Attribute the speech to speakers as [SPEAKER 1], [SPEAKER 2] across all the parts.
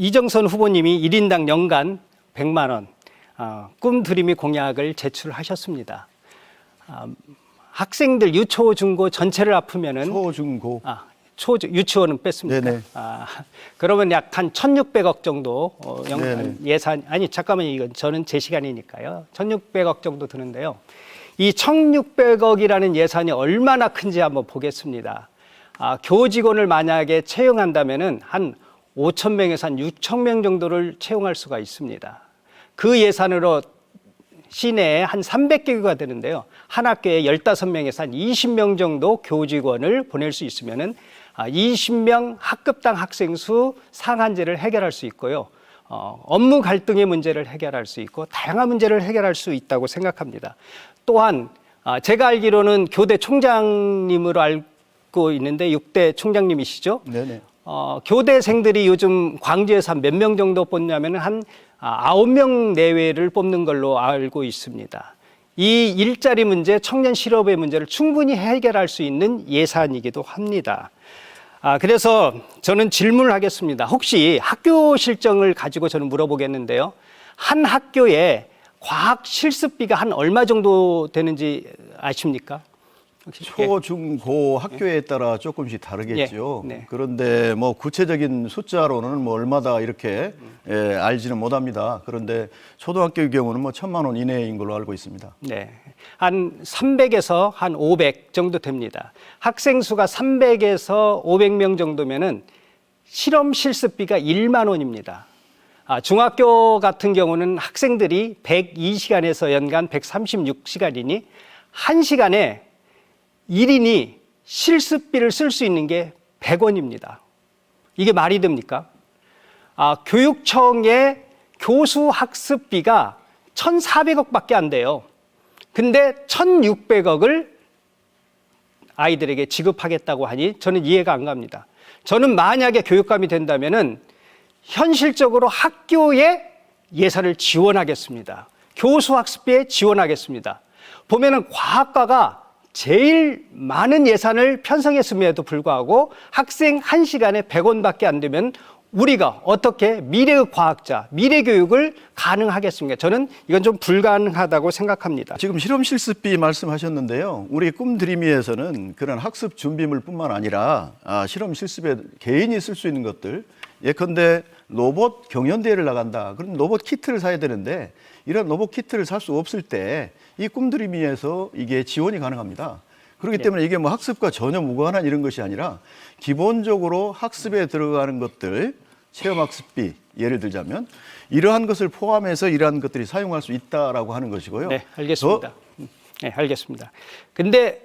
[SPEAKER 1] 이정선 후보님이 1인당 연간 100만 원 어, 꿈 드림이 공약을 제출하셨습니다. 아, 학생들 유초 중고 전체를 합하면은
[SPEAKER 2] 초중고
[SPEAKER 1] 아, 초 유치원은 뺐습니까?
[SPEAKER 2] 네네.
[SPEAKER 1] 아, 그러면 약 한 1,600억 정도 어, 영,
[SPEAKER 2] 네네.
[SPEAKER 1] 예산 아니 잠깐만요. 이건 저는 제 시간이니까요. 1,600억 정도 드는데요. 이 1,600억이라는 예산이 얼마나 큰지 한번 보겠습니다. 아, 교직원을 만약에 채용한다면은 한 5천 명에서 한 6천 명 정도를 채용할 수가 있습니다. 그 예산으로 시내에 한 300개가 되는데요. 한 학교에 15명에서 한 20명 정도 교직원을 보낼 수 있으면은 아, 20명 학급당 학생 수 상한제를 해결할 수 있고요. 어, 업무 갈등의 문제를 해결할 수 있고 다양한 문제를 해결할 수 있다고 생각합니다. 또한 아, 제가 알기로는 교대 총장님으로 알고 있는데 6대 총장님이시죠?
[SPEAKER 2] 네네.
[SPEAKER 1] 어, 교대생들이 요즘 광주에서 한몇명 정도 뽑냐면 한 아, 아홉 명 내외를 뽑는 걸로 알고 있습니다. 이 일자리 문제, 청년 실업의 문제를 충분히 해결할 수 있는 예산이기도 합니다. 아, 그래서 저는 질문을 하겠습니다. 혹시 학교 실정을 가지고 저는 물어보겠는데요. 한 학교에 과학 실습비가 한 얼마 정도 되는지 아십니까? 혹시? 예.
[SPEAKER 2] 초중 고 학교에 따라 조금씩 다르겠죠.
[SPEAKER 1] 예, 네.
[SPEAKER 2] 그런데 뭐 구체적인 숫자로는 뭐 얼마다 이렇게 예, 알지는 못합니다. 그런데 초등학교의 경우는 뭐 천만 원 이내인 걸로 알고 있습니다.
[SPEAKER 1] 네. 한 300에서 한 500 정도 됩니다. 학생 수가 300에서 500명 정도면은 실험 실습비가 1만 원입니다. 아, 중학교 같은 경우는 학생들이 102시간에서 연간 136시간이니 한시간에 1인이 실습비를 쓸 수 있는 게 100원입니다. 이게 말이 됩니까? 아, 교육청의 교수 학습비가 1,400억 밖에 안 돼요. 근데 1,600억을 아이들에게 지급하겠다고 하니 저는 이해가 안 갑니다. 저는 만약에 교육감이 된다면은 현실적으로 학교에 예산을 지원하겠습니다. 교수 학습비에 지원하겠습니다. 보면은 과학과가 제일 많은 예산을 편성했음에도 불구하고 학생 한시간에 100원밖에 안 되면 우리가 어떻게 미래의 과학자, 미래 교육을 가능하겠습니까? 저는 이건 좀 불가능하다고 생각합니다.
[SPEAKER 2] 지금 실험 실습비 말씀하셨는데요. 우리 꿈드림이에서는 그런 학습 준비물뿐만 아니라 아, 실험 실습에 개인이 쓸 수 있는 것들 예컨대 로봇 경연대회를 나간다. 그럼 로봇 키트를 사야 되는데 이런 로봇 키트를 살 수 없을 때 이 꿈드림이에서 이게 지원이 가능합니다. 그렇기 때문에 이게 뭐 학습과 전혀 무관한 이런 것이 아니라 기본적으로 학습에 들어가는 것들 체험 학습비 예를 들자면 이러한 것을 포함해서 이러한 것들이 사용할 수 있다라고 하는 것이고요.
[SPEAKER 1] 네, 알겠습니다. 음, 네, 알겠습니다. 근데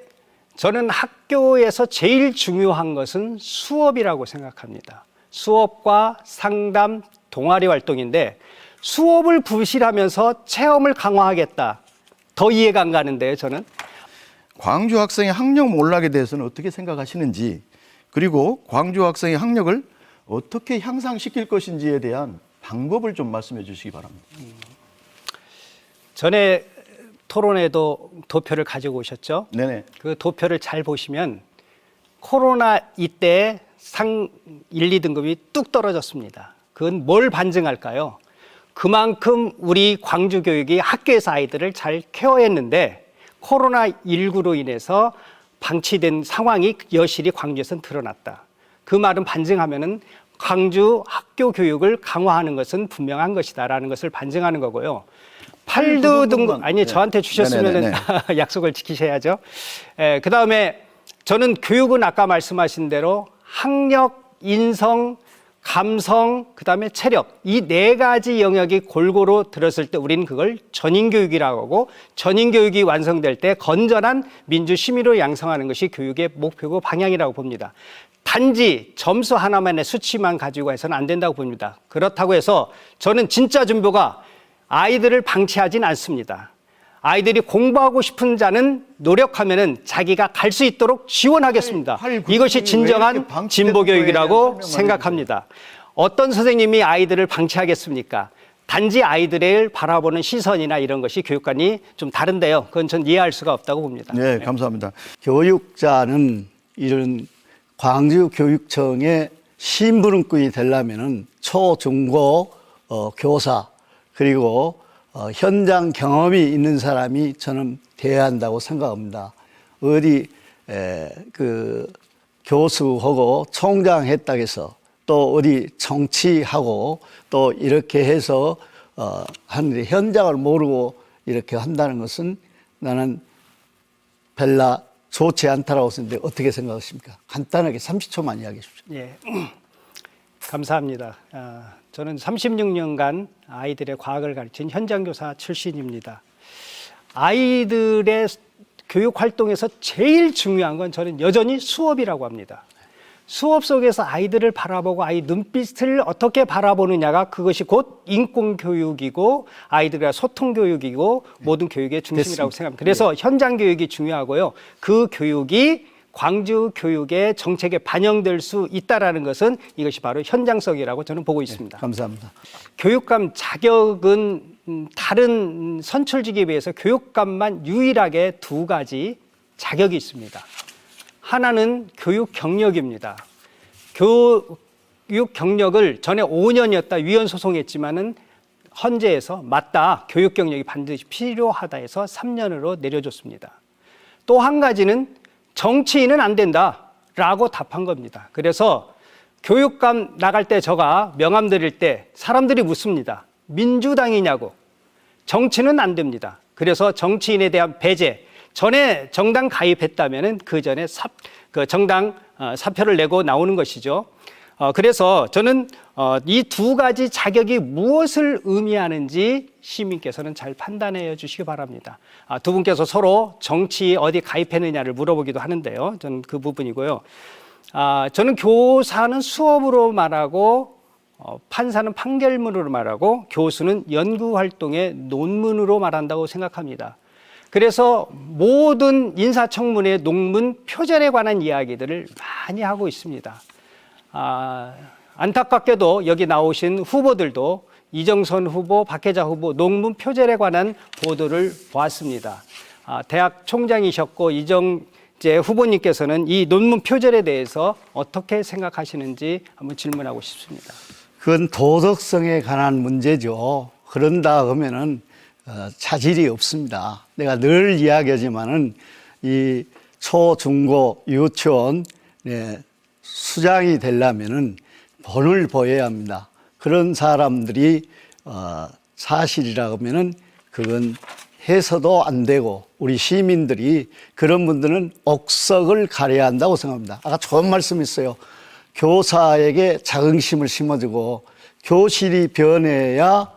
[SPEAKER 1] 저는 학교에서 제일 중요한 것은 수업이라고 생각합니다. 수업과 상담, 동아리 활동인데 수업을 부실하면서 체험을 강화하겠다. 더 이해가 안 가는데요, 저는.
[SPEAKER 2] 광주 학생의 학력 몰락에 대해서는 어떻게 생각하시는지 그리고 광주 학생의 학력을 어떻게 향상시킬 것인지에 대한 방법을 좀 말씀해 주시기 바랍니다.
[SPEAKER 1] 전에 토론회도 도표를 가지고 오셨죠?
[SPEAKER 2] 네네.
[SPEAKER 1] 그 도표를 잘 보시면 코로나 이때 상 1, 2등급이 뚝 떨어졌습니다. 그건 뭘 반증할까요? 그만큼 우리 광주 교육이 학교에서 아이들을 잘 케어했는데 코로나 19로 인해서 방치된 상황이 여실히 광주에서는 드러났다. 그 말은 반증하면은 광주 학교 교육을 강화하는 것은 분명한 것이다라는 것을 반증하는 거고요. 8두 등급 아니
[SPEAKER 2] 네.
[SPEAKER 1] 저한테 주셨으면은. 약속을 지키셔야죠. 에, 그다음에 저는 교육은 아까 말씀하신 대로 학력, 인성, 감성, 그 다음에 체력 이 네 가지 영역이 골고루 들었을 때 우리는 그걸 전인 교육이라고 하고 전인 교육이 완성될 때 건전한 민주 시민을 양성하는 것이 교육의 목표고 방향이라고 봅니다. 단지 점수 하나만의 수치만 가지고 해서는 안 된다고 봅니다. 그렇다고 해서 저는 진짜 준보가 아이들을 방치하진 않습니다. 아이들이 공부하고 싶은 자는 노력하면은 자기가 갈 수 있도록 지원하겠습니다. 이것이
[SPEAKER 2] 왜
[SPEAKER 1] 진정한 진보 교육이라고 생각합니다. 어떤 선생님이 아이들을 방치하겠습니까? 단지 아이들을 바라보는 시선이나 이런 것이 교육관이 좀 다른데요. 그건 전 이해할 수가 없다고 봅니다.
[SPEAKER 2] 네, 감사합니다.
[SPEAKER 3] 교육자는 이런 광주 교육청의 신부름꾼이 되려면은 초, 중, 고 어, 교사 그리고 어, 현장 경험이 있는 사람이 저는 돼야 한다고 생각합니다. 어디 에, 그 교수하고 총장 했다 해서 또 어디 정치하고 또 이렇게 해서 어, 하는데 현장을 모르고 이렇게 한다는 것은 나는 별로 좋지 않다라고 생각하는데 어떻게 생각하십니까? 간단하게 30초만 이야기해 주십시오.
[SPEAKER 1] 예. 감사합니다. 아, 저는 36년간 아이들의 과학을 가르친 현장교사 출신입니다. 아이들의 교육 활동에서 제일 중요한 건 저는 여전히 수업이라고 합니다. 수업 속에서 아이들을 바라보고 아이 눈빛을 어떻게 바라보느냐가 그것이 곧 인권 교육이고 아이들과 소통 교육이고 모든 교육의 중심이라고
[SPEAKER 3] 됐습니다.
[SPEAKER 1] 생각합니다. 그래서 현장 교육이 중요하고요. 그 교육이 광주 교육의 정책에 반영될 수 있다라는 것은 이것이 바로 현장성이라고 저는 보고 있습니다.
[SPEAKER 3] 감사합니다.
[SPEAKER 1] 교육감 자격은 음, 다른 선출직에 비해서 교육감만 유일하게 두 가지 자격이 있습니다. 하나는 교육 경력입니다. 교육 경력을 전에 5년이었다 위헌 소송했지만은 헌재에서 맞다 교육 경력이 반드시 필요하다 해서 3년으로 내려줬습니다. 또 한 가지는 정치인은 안 된다 라고 답한 겁니다. 그래서 교육감 나갈 때 저가 명함 드릴 때 사람들이 묻습니다. 민주당이냐고. 정치는 안 됩니다. 그래서 정치인에 대한 배제. 전에 정당 가입했다면은 그 전에 사, 그 정당 어, 사표를 내고 나오는 것이죠. 어, 그래서 저는 어, 이 두 가지 자격이 무엇을 의미하는지 시민께서는 잘 판단해 주시기 바랍니다. 아, 두 분께서 서로 정치 어디 가입했느냐를 물어보기도 하는데요. 저는 그 부분이고요. 아, 저는 교사는 수업으로 말하고 어, 판사는 판결문으로 말하고 교수는 연구 활동의 논문으로 말한다고 생각합니다. 그래서 모든 인사청문회 논문 표절에 관한 이야기들을 많이 하고 있습니다. 아, 안타깝게도 여기 나오신 후보들도 이정선 후보, 박혜자 후보 논문 표절에 관한 보도를 보았습니다. 아, 대학 총장이셨고 이정재 후보님께서는 이 논문 표절에 대해서 어떻게 생각하시는지 한번 질문하고 싶습니다.
[SPEAKER 3] 그건 도덕성에 관한 문제죠. 그런다 하면은 어, 차질이 없습니다. 내가 늘 이야기하지만은 이 초, 중 고, 유치원 네, 수장이 되려면은 본을 보여야 합니다. 그런 사람들이 어, 사실이라 하면은 그건 해서도 안 되고 우리 시민들이 그런 분들은 옥석을 가려야 한다고 생각합니다. 아까 좋은 말씀했어요. 교사에게 자긍심을 심어주고 교실이 변해야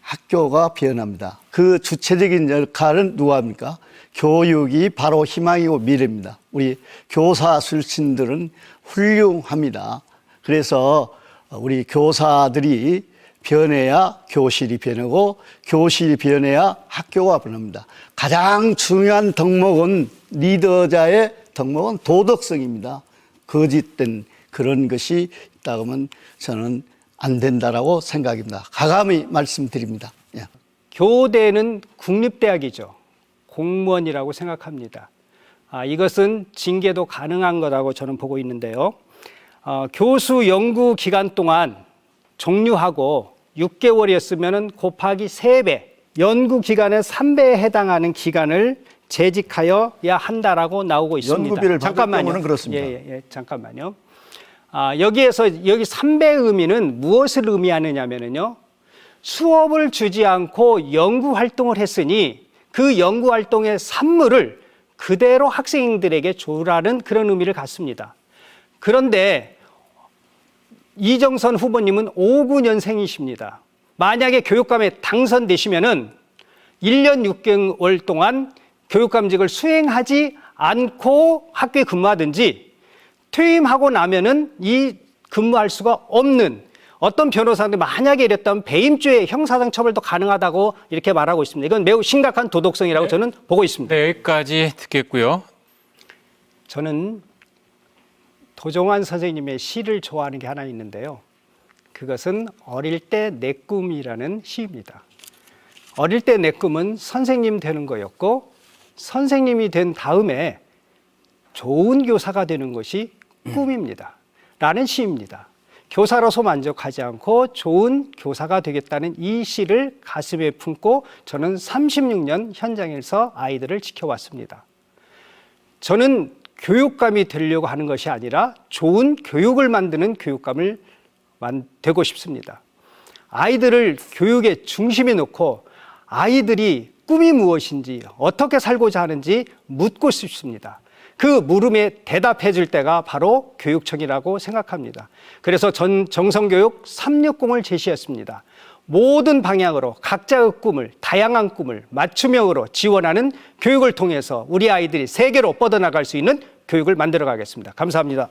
[SPEAKER 3] 학교가 변합니다. 그 주체적인 역할은 누가 합니까? 교육이 바로 희망이고 미래입니다. 우리 교사 출신들은 훌륭합니다. 그래서 우리 교사들이 변해야 교실이 변하고 교실이 변해야 학교가 변합니다. 가장 중요한 덕목은 리더자의 덕목은 도덕성입니다. 거짓된 그런 것이 있다 그러면 저는 안 된다라고 생각입니다. 가감히 말씀드립니다. 예.
[SPEAKER 1] 교대는 국립대학이죠. 공무원이라고 생각합니다. 아, 이것은 징계도 가능한 거라고 저는 보고 있는데요. 어, 교수 연구 기간 동안 종료하고 6개월이었으면 곱하기 3배, 연구 기간의 3배에 해당하는 기간을 재직하여야 한다라고 나오고 있습니다.
[SPEAKER 2] 연구비를
[SPEAKER 1] 잠깐만요.
[SPEAKER 2] 그렇습니다.
[SPEAKER 1] 예, 예, 예, 잠깐만요. 아, 여기에서 여기 3배 의미는 무엇을 의미하느냐면요. 수업을 주지 않고 연구 활동을 했으니 그 연구 활동의 산물을 그대로 학생들에게 주라는 그런 의미를 갖습니다. 그런데 이정선 후보님은 59년생이십니다. 만약에 교육감에 당선되시면은 1년 6개월 동안 교육감직을 수행하지 않고 학교에 근무하든지 퇴임하고 나면은 이 근무할 수가 없는 어떤 변호사들 만약에 이랬다면 배임죄 형사상 처벌도 가능하다고 이렇게 말하고 있습니다. 이건 매우 심각한 도덕성이라고 저는 보고 있습니다.
[SPEAKER 4] 네, 여기까지 듣겠고요.
[SPEAKER 1] 저는 도종환 선생님의 시를 좋아하는 게 하나 있는데요. 그것은 어릴 때 내 꿈이라는 시입니다. 어릴 때 내 꿈은 선생님 되는 거였고 선생님이 된 다음에 좋은 교사가 되는 것이 꿈입니다. 라는 시입니다. 교사로서 만족하지 않고 좋은 교사가 되겠다는 이 시를 가슴에 품고 저는 36년 현장에서 아이들을 지켜왔습니다. 저는 교육감이 되려고 하는 것이 아니라 좋은 교육을 만드는 교육감을 만- 되고 싶습니다. 아이들을 교육의 중심에 놓고 아이들이 꿈이 무엇인지 어떻게 살고자 하는지 묻고 싶습니다. 그 물음에 대답해 줄 때가 바로 교육청이라고 생각합니다. 그래서 전 정성교육 360을 제시했습니다. 모든 방향으로 각자의 꿈을 다양한 꿈을 맞춤형으로 지원하는 교육을 통해서 우리 아이들이 세계로 뻗어나갈 수 있는 교육을 만들어 가겠습니다. 감사합니다.